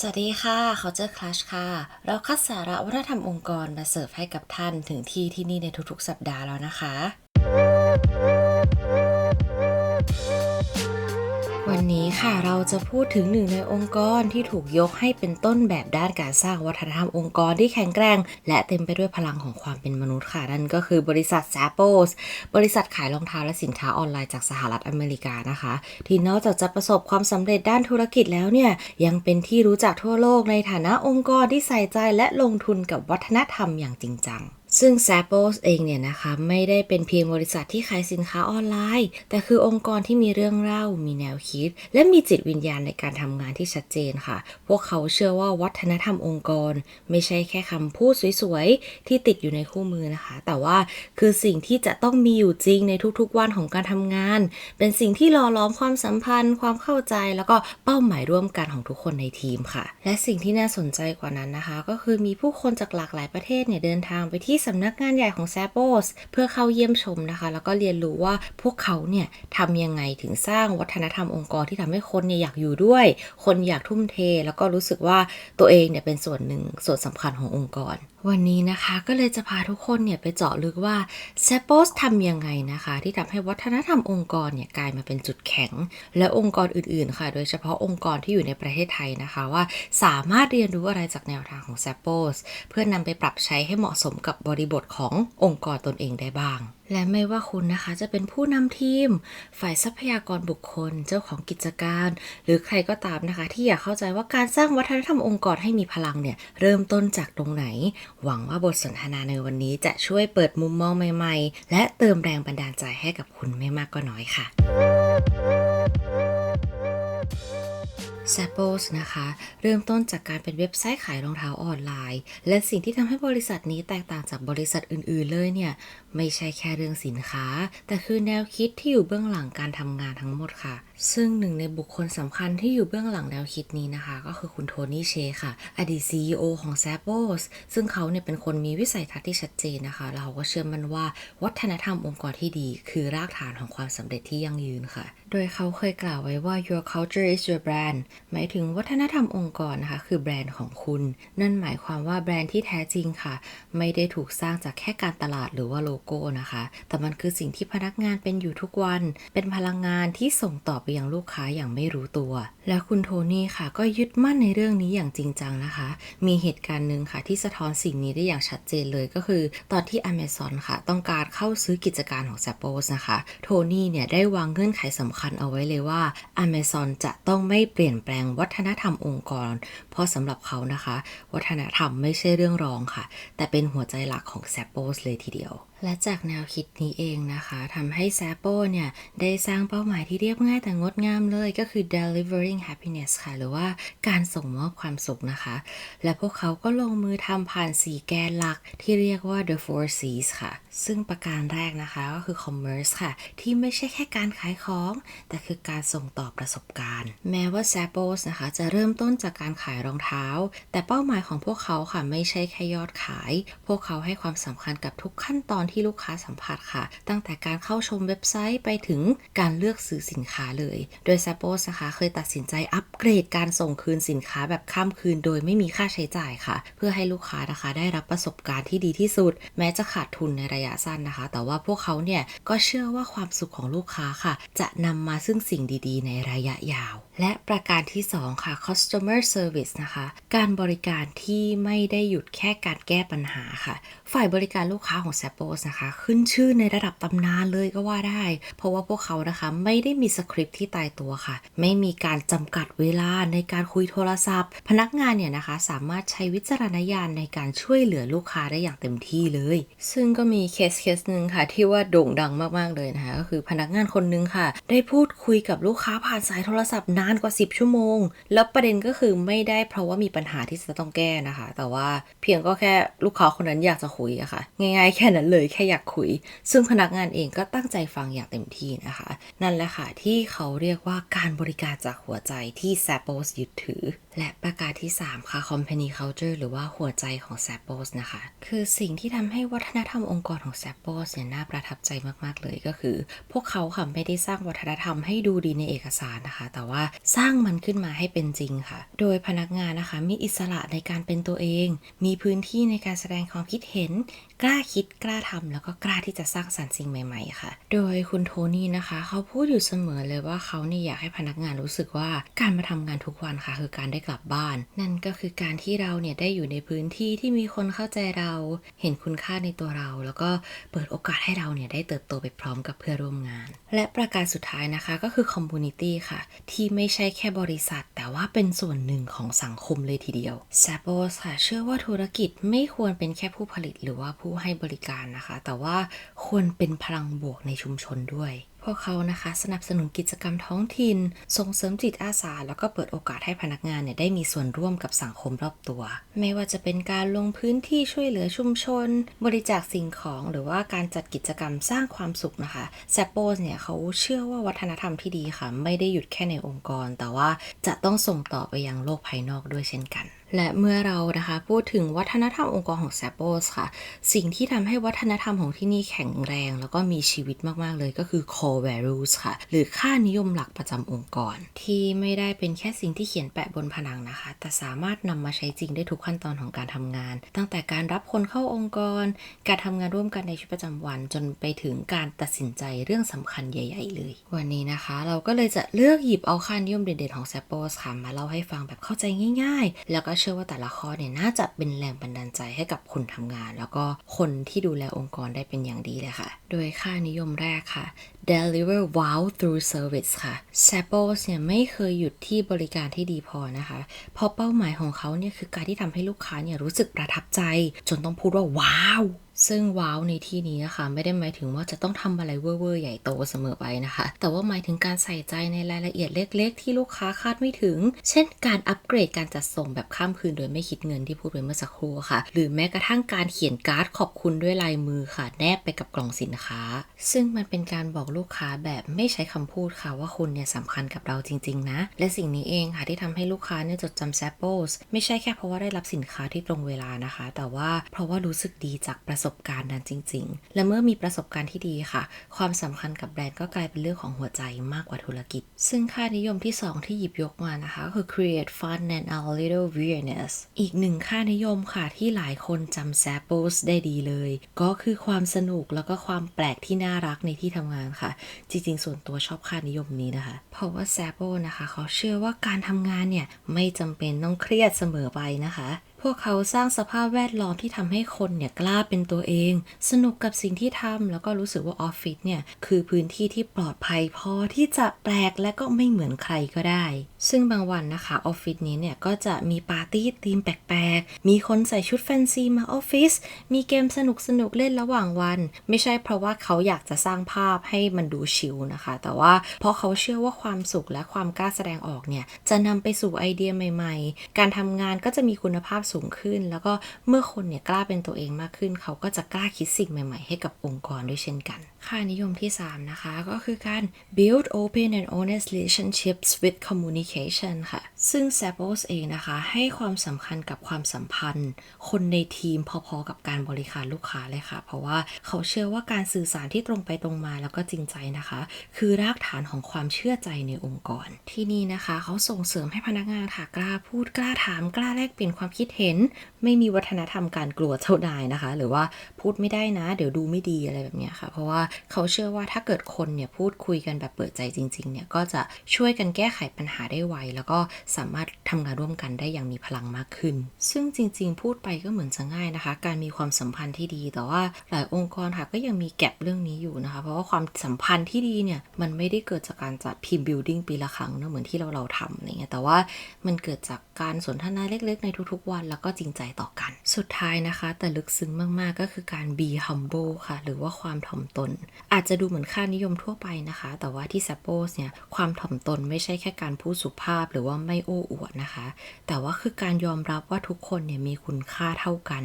สวัสดีค่ะ เขาเจอคลาชค่ะ เราคัดสาระวัฒนธรรมองค์กรมาเสิร์ฟให้กับท่านถึงที่ที่นี่ในทุกๆ สัปดาห์แล้วนะคะ วันนี้ค่ะเราจะพูดถึงหนึ่งในองค์กรที่ถูกยกให้เป็นต้นแบบด้านการสร้างวัฒนธรรมองค์กรที่แข็งแกร่ง และเต็มไปด้วยพลังของความเป็นมนุษย์ค่ะ นั่นก็คือบริษัท Zappos บริษัทขายรองเท้าและสินค้าออนไลน์จากสหรัฐอเมริกานะคะ ที่นอกจากจะประสบความสำเร็จด้านธุรกิจแล้วเนี่ย ยังเป็นที่รู้จักทั่วโลกในฐานะองค์กรที่ใส่ใจและลงทุนกับวัฒนธรรมอย่างจริงจัง ซึ่ง Zappos เองเนี่ยนะคะ ไม่ได้เป็นเพียงบริษัทที่ขายสินค้าออนไลน์ แต่คือองค์กรที่มีเรื่องเล่า มีแนวคิด และมีจิตวิญญาณในการทำงานที่ชัดเจนค่ะ พวกเขาเชื่อว่าวัฒนธรรมองค์กร ไม่ใช่แค่คำพูดสวยๆ ที่ติดอยู่ในคู่มือนะคะ แต่ว่าคือสิ่งที่จะต้องมีอยู่จริงในทุกๆ วันของการทำงาน เป็นสิ่งที่หล่อล้อมความสัมพันธ์ ความเข้าใจ แล้วก็เป้าหมายร่วมกันของทุกคนในทีมค่ะ และสิ่งที่น่าสนใจกว่านั้นนะคะ ก็คือมีผู้คนจากหลากหลายประเทศเนี่ยเดินทางไปที่สำนักงานใหญ่ของแซปโปสเพื่อเข้าเยี่ยมชมนะคะ แล้วก็เรียนรู้ว่าพวกเขาเนี่ยทำยังไงถึงสร้างวัฒนธรรมองค์กรที่ทำให้คนเนี่ยอยากอยู่ด้วย คนอยากทุ่มเท แล้วก็รู้สึกว่าตัวเองเนี่ยเป็นส่วนหนึ่งส่วนสำคัญขององค์กร วันนี้นะคะก็เลยจะพาทุกคนเนี่ยไปเจาะลึกว่าเซโปสทำยังไงนะคะ ที่ทำให้วัฒนธรรมองค์กรเนี่ยกลายมาเป็นจุดแข็ง และองค์กรอื่นๆ ค่ะ โดยเฉพาะองค์กรที่อยู่ในประเทศไทยนะคะ ว่าสามารถเรียนรู้อะไรจากแนวทางของเซโปสเพื่อนำไปปรับใช้ให้เหมาะสมกับบริบทขององค์กรตนเองได้บ้างและไม่ว่าคุณนะคะจะเป็นผู้นำทีม ฝ่ายทรัพยากรบุคคล เจ้าของกิจการ หรือใครก็ตามนะคะ ที่อยากเข้าใจว่าการสร้างวัฒนธรรมองค์กรให้มีพลังเนี่ยเริ่มต้นจากตรงไหน หวังว่าบทสนทนาในวันนี้จะช่วยเปิดมุมมองใหม่ ๆ และเติมแรงบันดาลใจให้กับคุณไม่มากก็น้อยค่ะ z a p o s นะคะ เริ่มต้นจากการเป็นเว็บไซต์ขายรองเท้าออนไลน์ และสิ่งที่ทำให้บริษัทนี้แตกต่างจากบริษัทอื่น ๆ เลยเนี่ย ไม่ใช่แค่เรื่องสินค้า แต่คือแนวคิดที่อยู่เบื้องหลังการทำงานทั้งหมดค่ะ ซึ่งหนึ่งในบุคคลสำคัญที่อยู่เบื้องหลังแนวคิดนี้นะคะ ก็คือคุณโทนี่เชค่ะ อดีต CEO ของ z a p o s ซึ่งเขาเนี่ยเป็นคนมีวิสัยทัศน์ที่ชัดเจนนะคะแล้วเขาก็เชื่อมั่นว่าวัฒนธรรมองค์กรที่ดี คือรากฐานของความสำเร็จที่ยั่งยืนค่ะโดยเขาเคยกล่าวไว้ว่า your culture is your brand หมายถึงวัฒนธรรมองค์กรนะคะคือแบรนด์ของคุณ นั่นหมายความว่าแบรนด์ที่แท้จริงค่ะ ไม่ได้ถูกสร้างจากแค่การตลาดหรือว่าโลโก้นะคะ แต่มันคือสิ่งที่พนักงานเป็นอยู่ทุกวัน เป็นพลังงานที่ส่งต่อไปยังลูกค้าอย่างไม่รู้ตัว และคุณโทนี่ค่ะก็ยึดมั่นในเรื่องนี้อย่างจริงจังนะคะ มีเหตุการณ์หนึ่งค่ะที่สะท้อนสิ่งนี้ได้อย่างชัดเจนเลยก็คือ ตอนที่ Amazon ค่ะ ต้องการเข้าซื้อกิจการของ Zappos นะคะ โทนี่เนี่ยได้วางเงื่อนไขสำคัญเอาไว้เลยว่า Amazon จะต้องไม่เปลี่ยนแปลงวัฒนธรรมองค์กร เพราะสำหรับเขานะคะ วัฒนธรรมไม่ใช่เรื่องรองค่ะ แต่เป็นหัวใจหลักของ Zappos เลยทีเดียวและจากแนวคิดนี้เองนะคะทำให้ z a p p o เนี่ย ได้สร้างเป้าหมายที่เรียบง่ายแต่งดงามเลยก็คือ delivering happiness ค่ะ หรือว่าการส่งมอบความสุขนะคะ และพวกเขาก็ลงมือทำผ่าน4แกนหลักที่เรียกว่า the four C's ค่ะ ซึ่งประการแรกนะคะก็คือ commerce ค่ะ ที่ไม่ใช่แค่การขายของ แต่คือการส่งต่อประสบการณ์ แม้ว่า z a p p o นะคะ จะเริ่มต้นจากการขายรองเท้า แต่เป้าหมายของพวกเขาค่ะไม่ใช่แค่ยอดขาย พวกเขาให้ความสำคัญกับทุกขั้นตอนที่ลูกค้าสัมผัสค่ะ ตั้งแต่การเข้าชมเว็บไซต์ไปถึงการเลือกซื้อสินค้าเลย โดย z a p p o นะคะเคยตัดสินใจอัปเกรดการส่งคืนสินค้าแบบข้ามคืน โดยไม่มีค่าใช้จ่ายค่ะ เพื่อให้ลูกค้านะคะ ได้รับประสบการณ์ที่ดีที่สุด แม้จะขาดทุนในระยะสั้นนะคะ แต่ว่าพวกเขาเนี่ยก็เชื่อว่าความสุขของลูกค้าค่ะ จะนำมาซึ่งสิ่งดีๆ ในระยะยาว และประการที่ 2 ค่ะ customer service นะคะ การบริการที่ไม่ได้หยุดแค่การแก้ปัญหาค่ะ ฝ่ายบริการลูกค้าของ z a p p o นะคะ ขึ้นชื่อในระดับตำนานเลยก็ว่าได้ เพราะว่าพวกเขานะคะไม่ได้มีสคริปต์ที่ตายตัวค่ะ ไม่มีการจำกัดเวลาในการคุยโทรศัพท์ พนักงานเนี่ยนะคะ สามารถใช้วิจารณญาณในการช่วยเหลือลูกค้าได้อย่างเต็มที่เลย ซึ่งก็มีเคสเคสหนึ่งค่ะ ที่ว่าโด่งดังมากๆเลยนะคะก็คือพนักงานคนนึงค่ะ ได้พูดคุยกับลูกค้าผ่านสายโทรศัพท์นานกว่า 10 ชั่วโมง แล้วประเด็นก็คือไม่ได้เพราะว่ามีปัญหาที่จะต้องแก้นะคะ แต่ว่าเพียงก็แค่ลูกค้าคนนั้นอยากจะคุยอะค่ะ ง่ายๆแค่นั้นเลยแค่อยากคุย ซึ่งพนักงานเองก็ตั้งใจฟังอย่างเต็มที่นะคะ นั่นแหละค่ะที่เขาเรียกว่าการบริการจากหัวใจที่ z a p p o s ยึดถือ และประการที่ 3 ค่ะ company culture หรือว่าหัวใจของ z a p p o s นะคะ คือสิ่งที่ทำให้วัฒนธรรมองค์กรของ z a p p o s เนี่ยน่าประทับใจมากๆเลยก็คือ พวกเขาค่ะไม่ได้สร้างวัฒนทำให้ดูดีในเอกสารนะคะ แต่ว่าสร้างมันขึ้นมาให้เป็นจริงค่ะ โดยพนักงานนะคะมีอิสระในการเป็นตัวเอง มีพื้นที่ในการแสดงความคิดเห็น กล้าคิดกล้าทำแล้วก็กล้าที่จะสร้างสรรค์สิ่งใหม่ ๆ ค่ะ โดยคุณโทนี่นะคะ เขาพูดอยู่เสมอเลยว่าเขาเนี่ยอยากให้พนักงานรู้สึกว่าการมาทำงานทุกวันค่ะ คือการได้กลับบ้าน นั่นก็คือการที่เราเนี่ยได้อยู่ในพื้นที่ที่มีคนเข้าใจเรา เห็นคุณค่าในตัวเรา แล้วก็เปิดโอกาสให้เราเนี่ยได้เติบโตไปพร้อมกับเพื่อนร่วมงาน และประการสุดท้ายนะคะก็คือคอมมูนิตี้ค่ะ ที่ไม่ใช่แค่บริษัท แต่ว่าเป็นส่วนหนึ่งของสังคมเลยทีเดียว s a p o s ค่ะเชื่อว่าธุรกิจไม่ควรเป็นแค่ผู้ผลิตหรือว่าผู้ให้บริการนะคะแต่ว่าควรเป็นพลังบวกในชุมชนด้วย พวกเขานะคะสนับสนุนกิจกรรมท้องถิ่น ส่งเสริมจิตอาสา แล้วก็เปิดโอกาสให้พนักงานเนี่ยได้มีส่วนร่วมกับสังคมรอบตัว ไม่ว่าจะเป็นการลงพื้นที่ช่วยเหลือชุมชน บริจาคสิ่งของหรือว่าการจัดกิจกรรมสร้างความสุขนะคะแซปโปสเนี่ยเขาเชื่อว่าวัฒนธรรมที่ดีค่ะ ไม่ได้หยุดแค่ในองค์กร แต่ว่าจะต้องส่งต่อไปยังโลกภายนอกด้วยเช่นกันและเมื่อเรานะคะพูดถึงวัฒนธรรมองค์กรของ s a p o s ค่ะ สิ่งที่ทำให้วัฒนธรรมของที่นี่แข็งแรง แล้วก็มีชีวิตมาก ๆ เลยก็คือ core values ค่ะ หรือค่านิยมหลักประจำองค์กร ที่ไม่ได้เป็นแค่สิ่งที่เขียนแปะบนผนังนะคะ แต่สามารถนำมาใช้จริงได้ทุกขั้นตอนของการทำงาน ตั้งแต่การรับคนเข้าองค์กร การทำงานร่วมกันในชีวิตประจำวัน จนไปถึงการตัดสินใจเรื่องสำคัญใหญ่ ๆ เลย วันนี้นะคะ เราก็เลยจะเลือกหยิบเอาค่านิยมเด่นๆของ s a p o s ค่ะมาเล่าให้ฟังแบบเข้าใจง่าย ๆ แล้วก็เชื่อว่าแต่ละข้อเนี่ยน่าจะเป็นแรงบันดาลใจให้กับคนทำงาน แล้วก็คนที่ดูแลองค์กรได้เป็นอย่างดีเลยค่ะ โดยค่านิยมแรกค่ะ deliver wow through service ค่ะ s a p o s เนี่ยไม่เคยหยุดที่บริการที่ดีพอนะคะเพราะเป้าหมายของเขาเนี่ยคือการที่ทำให้ลูกค้าเนี่ยรู้สึกประทับใจ จนต้องพูดว่าว้าว ซึ่งว้าวในที่นี้นะคะ ไม่ได้หมายถึงว่าจะต้องทำอะไรเว่อร์ใหญ่โตเสมอไปนะคะ แต่ว่าหมายถึงการใส่ใจในรายละเอียดเล็ก ๆ ที่ลูกค้าคาดไม่ถึง เช่น การอัปเกรดการจัดส่งแบบข้ามคืนโดยไม่คิดเงินที่พูดไปเมื่อสักครู่ค่ะ หรือแม้กระทั่งการเขียนการ์ดขอบคุณด้วยลายมือค่ะ แนบไปกับกล่องสินค้า ซึ่งมันเป็นการบอกลูกค้าแบบไม่ใช้คำพูดค่ะว่าคุณเนี่ยสำคัญกับเราจริง ๆ นะ และสิ่งนี้เองค่ะที่ทำให้ลูกค้าเนี่ยจดจำ s a p p o s ไม่ใช่แค่เพราะว่าได้รับสินค้าที่ตรงเวลานะคะ แต่ว่าเพราะว่ารู้สึกดีจากประสบการณ์นั้นจริง ๆ และเมื่อมีประสบการณ์ที่ดีค่ะ ความสำคัญกับแบรนด์ก็กลายเป็นเรื่องของหัวใจมากกว่าธุรกิจ ซึ่งค่านิยมที่ 2 ที่หยิบยกมานะคะก็คือ create fun and a little weirdness อีกหนึ่งค่านิยมค่ะที่หลายคนจำ s a p p o s ได้ดีเลย ก็คือความสนุกแล้วก็ความแปลกที่น่ารักในที่ทำงานค่ะ จริง ๆ ส่วนตัวชอบค่านิยมนี้นะคะ เพราะว่า s a p p o นะคะ เขาเชื่อว่าการทำงานเนี่ย ไม่จำเป็นต้องเครียดเสมอไปนะคะ พวกเขาสร้างสภาพแวดล้อมที่ทำให้คนเนี่ยกล้าเป็นตัวเอง สนุกกับสิ่งที่ทำแล้วก็รู้สึกว่าออฟฟิศเนี่ยคือพื้นที่ที่ปลอดภัยพอที่จะแปลกและก็ไม่เหมือนใครก็ได้ซึ่งบางวันนะคะออฟฟิศนี้เนี่ยก็จะมีปาร์ตี้ธีมแปลกๆ มีคนใส่ชุดแฟนซีมาออฟฟิศ มีเกมสนุกๆเล่นระหว่างวัน ไม่ใช่เพราะว่าเขาอยากจะสร้างภาพให้มันดูชิลนะคะ แต่ว่าเพราะเขาเชื่อว่าความสุขและความกล้าแสดงออกเนี่ยจะนำไปสู่ไอเดียใหม่ๆ การทำงานก็จะมีคุณภาพสูงขึ้น แล้วก็เมื่อคนเนี่ยกล้าเป็นตัวเองมากขึ้น เขาก็จะกล้าคิดสิ่งใหม่ๆ ให้กับองค์กรด้วยเช่นกัน ค่านิยมที่ 3 นะคะก็คือการ build open and honest relationships with community communication ค่ะ ซึ่ง s a p o s เองนะคะ ให้ความสำคัญกับความสัมพันธ์ คนในทีมพอๆกับการบริการลูกค้าเลยค่ะ เพราะว่าเขาเชื่อว่าการสื่อสารที่ตรงไปตรงมาแล้วก็จริงใจนะคะ คือรากฐานของความเชื่อใจในองค์กร ที่นี่นะคะ เขาส่งเสริมให้พนักงานค่ะกล้าพูดกล้าถามกล้าแลกเปลี่ยนความคิดเห็น ไม่มีวัฒนธรรมการกลัวเจ้านายนะคะ หรือว่าพูดไม่ได้นะ เดี๋ยวดูไม่ดีอะไรแบบนี้ค่ะ เพราะว่าเขาเชื่อว่าถ้าเกิดคนเนี่ยพูดคุยกันแบบเปิดใจจริงๆเนี่ยก็จะช่วยกันแก้ไขปัญหาได้ไวแล้วก็สามารถทำงานร่วมกันได้อย่างมีพลังมากขึ้น ซึ่งจริง ๆ พูดไปก็เหมือนจะง่ายนะคะ การมีความสัมพันธ์ที่ดี แต่ว่าหลายองค์กรค่ะก็ยังมีแก็บเรื่องนี้อยู่นะคะ เพราะว่าความสัมพันธ์ที่ดีเนี่ยมันไม่ได้เกิดจากการจัดทีมพ์บิลดิ้งปีละครั้งเนะเหมือนที่เราเราทำอะไรเงี้ย แต่ว่ามันเกิดจากการสนทนาเล็ก ๆ ในทุกๆวัน แล้วก็จริงใจต่อกัน สุดท้ายนะคะ แต่ลึกซึ้งมากๆก็คือการ be humble ค่ะ หรือว่าความถ่อมตน อาจจะดูเหมือนค่านิยมทั่วไปนะคะ แต่ว่าที่ s a p p o s เนี่ยความถ่อมตนไม่ใช่แค่การพูดสุภาพหรือว่าไม่โอ้อวดนะคะ แต่ว่าคือการยอมรับว่าทุกคนเนี่ยมีคุณค่าเท่ากัน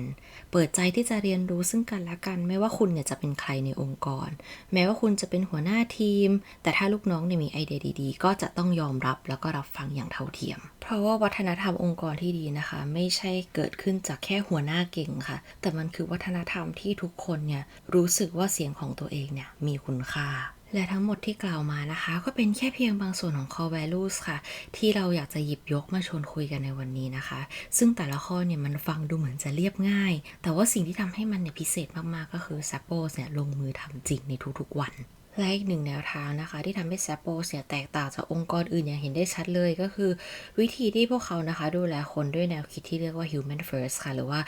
เปิดใจที่จะเรียนรู้ซึ่งกันและกัน ไม่ว่าคุณเนี่ยจะเป็นใครในองค์กร แม้ว่าคุณจะเป็นหัวหน้าทีม แต่ถ้าลูกน้องเนี่ยมีไอเดียดีๆ ก็จะต้องยอมรับแล้วก็รับฟังอย่างเท่าเทียม เพราะว่าวัฒนธรรมองค์กรที่ดีนะคะ ไม่ใช่เกิดขึ้นจากแค่หัวหน้าเก่งค่ะ แต่มันคือวัฒนธรรมที่ทุกคนเนี่ยรู้สึกว่าเสียงของตัวเองเนี่ยมีคุณค่า และทั้งหมดที่กล่าวมานะคะ ก็เป็นแค่เพียงบางส่วนของ core values ค่ะ ที่เราอยากจะหยิบยกมาชวนคุยกันในวันนี้นะคะ ซึ่งแต่ละข้อเนี่ยมันฟังดูเหมือนจะเรียบง่าย แต่ว่าสิ่งที่ทำให้มันเนี่ยพิเศษมากๆก็คือ s a p p o s เนี่ยลงมือทำจริงในทุกๆวัน และอีกหนึ่งแนวทางนะคะ ที่ทำให้ s a p p o s เนี่ยแตกต่างจากองค์กรอื่นอย่างเห็นได้ชัดเลยก็คือ วิธีที่พวกเขานะคะ ดูแลคนด้วยแนวคิดที่เรียกว่า human first ค่ะ หรือว่า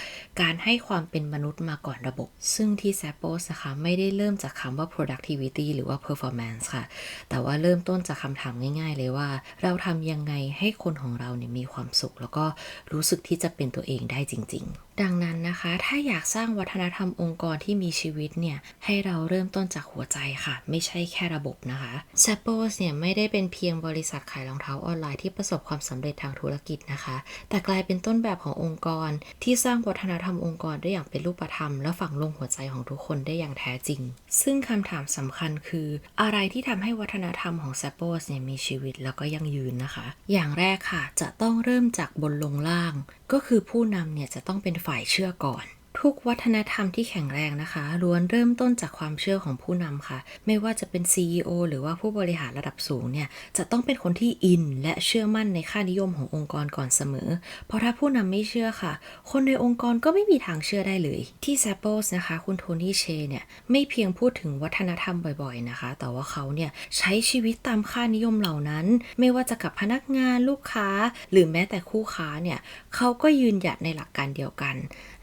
การให้ความเป็นมนุษย์มาก่อนระบบ ซึ่งที่ s a p p o s นะคะ ไม่ได้เริ่มจากคำว่า productivity หรือว่า performance ค่ะ แต่ว่าเริ่มต้นจากคำถามง่าย ๆ เลยว่า เราทำยังไงให้คนของเราเนี่ยมีความสุข แล้วก็รู้สึกที่จะเป็นตัวเองได้จริง ๆดังนั้นนะคะ ถ้าอยากสร้างวัฒนธรรมองค์กรที่มีชีวิตเนี่ย ให้เราเริ่มต้นจากหัวใจค่ะ ไม่ใช่แค่ระบบนะคะ s a p p o s เนี่ยไม่ได้เป็นเพียงบริษัทขายรองเท้าออนไลน์ที่ประสบความสำเร็จทางธุรกิจนะคะ แต่กลายเป็นต้นแบบขององค์กร ที่สร้างวัฒนธรรมองค์กรได้อย่างเป็นรูปธรรม และฝังลงหัวใจของทุกคนได้อย่างแท้จริง ซึ่งคำถามสำคัญคือ อะไรที่ทำให้วัฒนธรรมของ s a p p o s เนี่ยมีชีวิตแล้วก็ยั่งยืนนะคะ อย่างแรกค่ะ จะต้องเริ่มจากบนลงล่าง ก็คือผู้นำเนี่ยจะต้องเป็นฝ่ายเชื่อก่อน ทุกวัฒนธรรมที่แข็งแรงนะคะล้วนเริ่มต้นจากความเชื่อของผู้นำค่ะ ไม่ว่าจะเป็น CEO หรือว่าผู้บริหารระดับสูงเนี่ยจะต้องเป็นคนที่อิน และเชื่อมั่นในค่านิยมขององค์กรก่อนเสมอ เพราะถ้าผู้นำไม่เชื่อค่ะ คนในองค์กรก็ไม่มีทางเชื่อได้เลย ที่ s a p p o s นะคะ คุณโทนี่เชเนี่ยไม่เพียงพูดถึงวัฒนธรรมบ่อยๆนะคะ แต่ว่าเขาเนี่ยใช้ชีวิตตามค่านิยมเหล่านั้น ไม่ว่าจะกับพนักงานลูกค้า หรือแม้แต่คู่ค้าเนี่ยเขาก็ยืนหยัดในหลักการเดียวกัน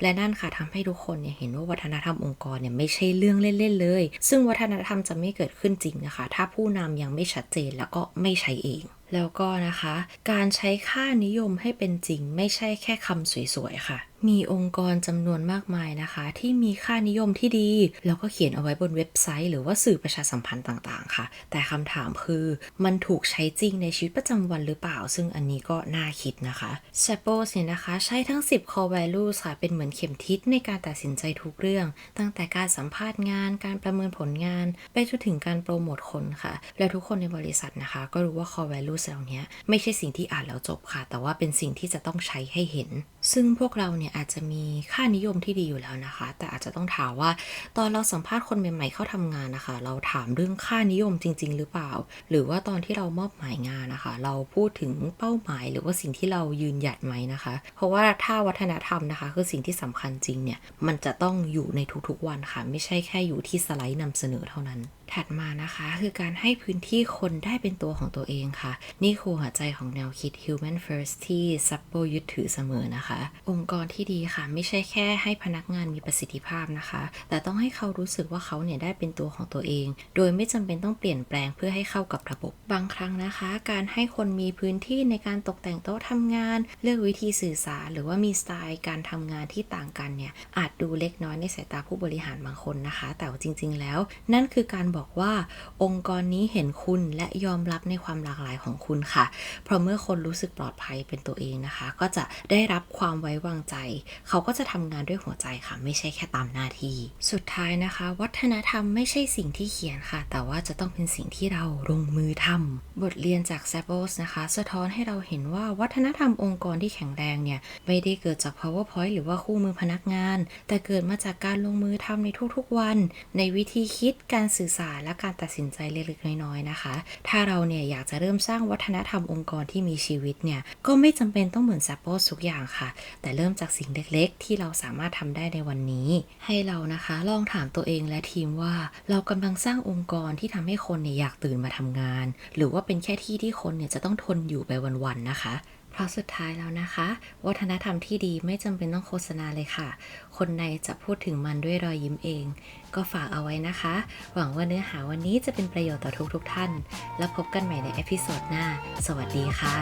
และนั่นค่ะทำให้ทุกคนเนี่ยเห็นว่าวัฒนธรรมองค์กรเนี่ยไม่ใช่เรื่องเล่นๆเลย ซึ่งวัฒนธรรมจะไม่เกิดขึ้นจริงนะคะ ถ้าผู้นำยังไม่ชัดเจนแล้วก็ไม่ใช้เองแล้วก็นะคะ การใช้ค่านิยมให้เป็นจริงไม่ใช่แค่คำสวยๆค่ะ มีองค์กรจำนวนมากมายนะคะ ที่มีค่านิยมที่ดี แล้วก็เขียนเอาไว้บนเว็บไซต์ หรือว่าสื่อประชาสัมพันธ์ต่างๆ ค่ะ แต่คำถามคือมันถูกใช้จริงในชีวิตประจำวันหรือเปล่า ซึ่งอันนี้ก็น่าคิดนะคะ s a p p o s เนี่ยนะคะ ใช้ทั้ง 10 core values ค่ะ เป็นเหมือนเข็มทิศในการตัดสินใจทุกเรื่อง ตั้งแต่การสัมภาษณ์งาน การประเมินผลงาน ไปจนถึงการโปรโมทคนค่ะ และทุกคนในบริษัทนะคะ ก็รู้ว่า core values เหล่านี้ไม่ใช่สิ่งที่อ่านแล้วจบค่ะ แต่ว่าเป็นสิ่งที่จะต้องใช้ให้เห็น ซึ่งพวกเราเนี่ยอาจจะมีค่านิยมที่ดีอยู่แล้วนะคะ แต่อาจจะต้องถามว่าตอนเราสัมภาษณ์คนใหม่ ๆ เข้าทำงานนะคะ เราถามเรื่องค่านิยมจริง ๆ หรือเปล่า หรือว่าตอนที่เรามอบหมายงานนะคะ เราพูดถึงเป้าหมาย หรือว่าสิ่งที่เรายืนหยัดไหมนะคะ เพราะว่าถ้าวัฒนธรรมนะคะ คือสิ่งที่สำคัญจริงเนี่ยมันจะต้องอยู่ในทุกๆวันค่ะ ไม่ใช่แค่อยู่ที่สไลด์นำเสนอเท่านั้น ถัดมานะคะคือการให้พื้นที่คนได้เป็นตัวของตัวเองค่ะ นี่คือหัวใจของแนวคิด human first ที่ซัปโปยึดถือเสมอนะคะ องค์กรที่ดีค่ะ ไม่ใช่แค่ให้พนักงานมีประสิทธิภาพนะคะ แต่ต้องให้เขารู้สึกว่าเขาเนี่ยได้เป็นตัวของตัวเอง โดยไม่จำเป็นต้องเปลี่ยนแปลงเพื่อให้เข้ากับระบบบางครั้งนะคะ การให้คนมีพื้นที่ในการตกแต่งโต๊ะทำงาน เลือกวิธีสื่อสารหรือว่ามีสไตล์การทำงานที่ต่างกันเนี่ยอาจดูเล็กน้อยในสายตาผู้บริหารบางคนนะคะ แต่จริง ๆ แล้ว นั่นคือการบอกว่า องค์กรนี้เห็นคุณและยอมรับในความหลากหลายของคุณค่ะ เพราะเมื่อคนรู้สึกปลอดภัยเป็นตัวเองนะคะ ก็จะได้รับความไว้วางใจ เขาก็จะทำงานด้วยหัวใจค่ะ ไม่ใช่แค่ตามหน้าที่ สุดท้ายนะคะ วัฒนธรรมไม่ใช่สิ่งที่เขียนค่ะ แต่ว่าจะต้องเป็นสิ่งที่เราลงมือทำบทเรียนจาก s a p p o s นะคะ สะท้อนให้เราเห็นว่าวัฒนธรรมองค์กรที่แข็งแรงเนี่ยไม่ได้เกิดจาก powerpoint หรือว่าคู่มือพนักงาน แต่เกิดมาจากการลงมือทำในทุกๆวัน ในวิธีคิดการสื่อสารและการตัดสินใจเล็กๆน้อยๆนะคะ ถ้าเราเนี่ยอยากจะเริ่มสร้างวัฒนธรรมองค์กรที่มีชีวิตเนี่ยก็ไม่จำเป็นต้องเหมือน s a p p o s ทุกอย่างค่ะ แต่เริ่มจากสิ่งเล็กๆ ที่เราสามารถทำได้ในวันนี้ ให้เรานะคะลองถามตัวเองและทีมว่าเรากำลังสร้างองค์กรที่ทำให้คนเนี่ยอยากตื่นมาทำงาน หรือว่าเป็นแค่ที่ที่คนเนี่ยจะต้องทนอยู่ไปวันๆนะคะ เพราะสุดท้ายแล้วนะคะ วัฒนธรรมที่ดีไม่จำเป็นต้องโฆษณาเลยค่ะ คนในจะพูดถึงมันด้วยรอยยิ้มเอง ก็ฝากเอาไว้นะคะ หวังว่าเนื้อหาวันนี้จะเป็นประโยชน์ต่อทุกๆทท่าน แล้วพบกันใหม่ในเอพิโซดหน้า สวัสดีค่ะ